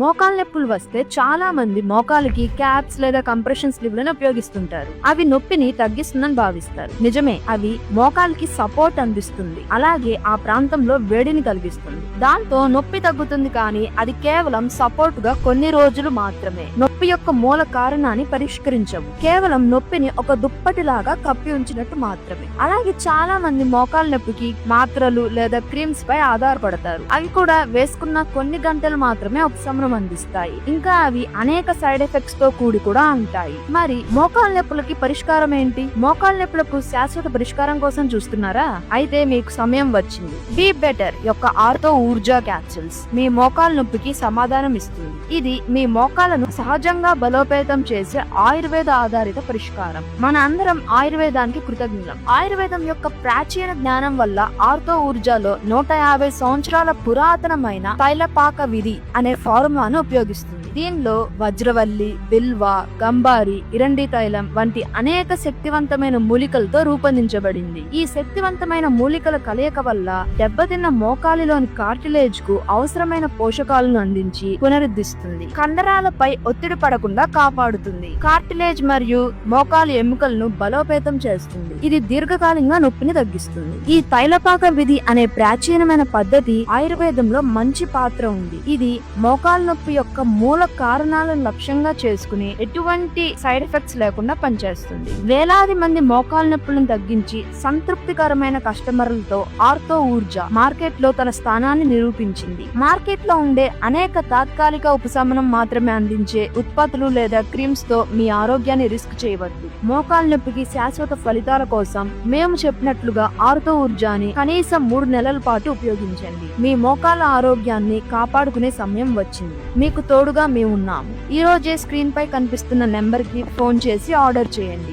మోకాలు నొప్పులు వస్తే చాలా మంది మోకాలకి క్యాప్స్ లేదా కంప్రెషన్ స్లీవ్లను ఉపయోగిస్తుంటారు. అవి నొప్పిని తగ్గిస్తుందని భావిస్తారు. నిజమే అవి మోకాలకి సపోర్ట్ అందిస్తుంది. అలాగే ఆ ప్రాంతంలో వేడిని కలిగిస్తుంది. దాంతో నొప్పి తగ్గుతుంది కానీ అది కేవలం సపోర్ట్గా కొన్ని రోజులు మాత్రమే. నొప్పి యొక్క మూల కారణాన్ని పరిష్కరించవు. కేవలం నొప్పిని ఒక దుప్పటిలాగా కప్పి ఉంచినట్టు మాత్రమే. అలాగే చాలా మంది మోకాలు నొప్పికి మాత్రలు లేదా క్రీమ్స్ పై ఆధారపడతారు. అవి కూడా వేసుకున్న కొన్ని గంటలు మాత్రమే ఉపశమనం అందిస్తాయి. ఇంకా అవి అనేక సైడ్ ఎఫెక్ట్స్తో కూడి కూడా ఉంటాయి. మరి మోకాలు నొప్పులకి పరిష్కారం ఏంటి? మోకాలు నొప్పులకు శాశ్వత పరిష్కారం కోసం చూస్తున్నారా? అయితే మీకు సమయం వచ్చింది. బీ బెటర్ యొక్క ఆర్తో ఊర్జా క్యాప్సూల్స్ మీ మోకాలు నొప్పికి సమాధానం ఇస్తుంది. ఇది మీ మోకాలను సహజంగా బలోపేతం చేసే ఆయుర్వేద ఆధారిత పరిష్కారం. మన అందరం ఆయుర్వేదానికి కృతజ్ఞులం. ఆయుర్వేదం యొక్క ప్రాచీన జ్ఞానం వల్ల ఆర్థో ఊర్జాలో నూట యాభై సంవత్సరాల పురాతనమైన తైలపాక విధి అనే ఫార్ములాను ఉపయోగిస్తుంది. దీనిలో వజ్రవల్లి బిల్వ గంబారి ఇరండి తైలం వంటి అనేక శక్తివంతమైన మూలికలతో రూపొందించబడింది. ఈ శక్తివంతమైన మూలికల కలయిక వల్ల దెబ్బతిన్న మోకాలిలోని కార్టిలేజ్కు అవసరమైన పోషకాలను అందించి పునరుద్ధరిస్తుంది కండరాలపై ఒత్తిడి పడకుండా కాపాడుతుంది. కార్టిలేజ్ మరియు మోకాలు ఎముకలను బలోపేతం చేస్తుంది. ఇది దీర్ఘకాలంగా నొప్పిని తగ్గిస్తుంది. ఈ తైలపాక విధి అనే ప్రాచీనమైన పద్ధతి ఆయుర్వేదంలో మంచి పాత్ర ఉంది. ఇది మోకాలు నొప్పి యొక్క మూల కారణాలను లక్ష్యంగా చేసుకుని ఎటువంటి సైడ్ ఎఫెక్ట్స్ లేకుండా పనిచేస్తుంది. వేలాది మంది మోకాలు నొప్పులను తగ్గించి సంతృప్తికరమైన కస్టమర్లతో ఆర్తో ఊర్జా మార్కెట్లో తన స్థానాన్ని నిరూపించింది. మార్కెట్లో ఉండే అనేక తాత్కాలిక ఉపశమనం మాత్రమే అందించే ఉత్పత్తులు లేదా క్రీమ్స్తో మీ ఆరోగ్యాన్ని రిస్క్ చేయవద్దు. మోకాలు నొప్పికి శాశ్వత ఫలితాల కోసం మేము చెప్పినట్లుగా ఆర్తో ఊర్జాని కనీసం మూడు నెలల పాటు ఉపయోగించండి. మీ మోకాల ఆరోగ్యాన్ని కాపాడుకునే సమయం వచ్చింది. మీకు తోడుగా మేము ఉన్నాము. ఈ రోజే స్క్రీన్ పై కనిపిస్తున్న నెంబర్కి ఫోన్ చేసి ఆర్డర్ చేయండి.